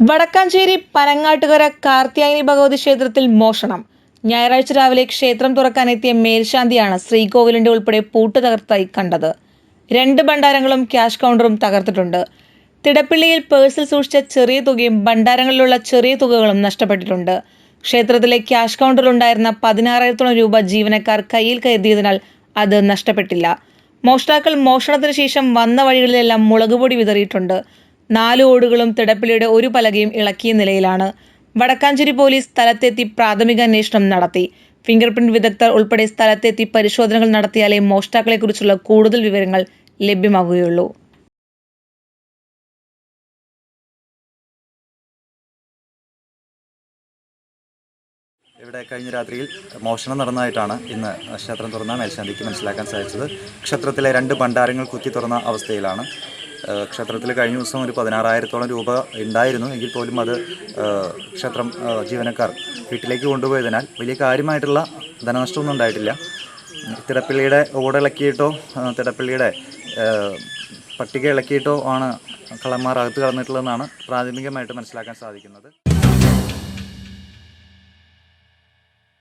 വടക്കാഞ്ചേരി പനങ്ങാട്ടുകര കാർത്തിയായനി ഭഗവതി ക്ഷേത്രത്തിൽ മോഷണം. ഞായറാഴ്ച രാവിലെ ക്ഷേത്രം തുറക്കാനെത്തിയ മേൽശാന്തിയാണ് ശ്രീകോവിലിന്റെ ഉൾപ്പെടെ പൂട്ട് തകർത്തായി കണ്ടത്. രണ്ട് ഭണ്ഡാരങ്ങളും ക്യാഷ് കൗണ്ടറും തകർത്തിട്ടുണ്ട്. തിടപ്പള്ളിയിൽ പേഴ്സിൽ സൂക്ഷിച്ച ചെറിയ തുകയും ഭണ്ഡാരങ്ങളിലുള്ള ചെറിയ തുകകളും നഷ്ടപ്പെട്ടിട്ടുണ്ട്. ക്ഷേത്രത്തിലെ ക്യാഷ് കൗണ്ടറിലുണ്ടായിരുന്ന പതിനാറായിരത്തോളം രൂപ ജീവനക്കാർ കയ്യിൽ കരുതിയതിനാൽ അത് നഷ്ടപ്പെട്ടില്ല. മോഷ്ടാക്കൾ മോഷണത്തിന് ശേഷം വന്ന വഴികളിലെല്ലാം മുളകുപൊടി വിതറിയിട്ടുണ്ട്. നാല് ഓടുകളും തിടപ്പിളിയുടെ ഒരു പലകയും ഇളക്കിയ നിലയിലാണ്. വടക്കാഞ്ചേരി പോലീസ് സ്ഥലത്തെത്തി പ്രാഥമിക അന്വേഷണം നടത്തി. ഫിംഗർ പ്രിന്റ് വിദഗ്ധർ ഉൾപ്പെടെ സ്ഥലത്തെത്തി പരിശോധനകൾ നടത്തിയാലേ മോഷ്ടാക്കളെക്കുറിച്ചുള്ള കൂടുതൽ വിവരങ്ങൾ ലഭ്യമാകുകയുള്ളൂ ഇവിടെ കഴിഞ്ഞ രാത്രിയിൽ മോഷണം നടന്നതായിട്ടാണ് ഇന്ന് ക്ഷേത്രം തുറന്ന മേൽശാന്തിക്ക് മനസ്സിലാക്കാൻ സാധിച്ചത്. ക്ഷേത്രത്തിലെ രണ്ട് ഭണ്ഡാരങ്ങൾ കുത്തി തുറന്ന അവസ്ഥയിലാണ് ക്ഷേത്രത്തിൽ കഴിഞ്ഞ ദിവസം ഒരു പതിനാറായിരത്തോളം രൂപ ഉണ്ടായിരുന്നു. എങ്കിൽ പോലും അത് ക്ഷേത്രം ജീവനക്കാർ വീട്ടിലേക്ക് കൊണ്ടുപോയതിനാൽ വലിയ കാര്യമായിട്ടുള്ള ധനനഷ്ടമൊന്നും ഉണ്ടായിട്ടില്ല. തിടപ്പള്ളിയുടെ ഓടിളക്കിയിട്ടോ തിടപ്പള്ളിയുടെ പട്ടിക ഇളക്കിയിട്ടോ ആണ് കള്ളന്മാർ അകത്ത് കടന്നിട്ടുള്ളതെന്നാണ് പ്രാഥമികമായിട്ട് മനസ്സിലാക്കാൻ സാധിക്കുന്നത്.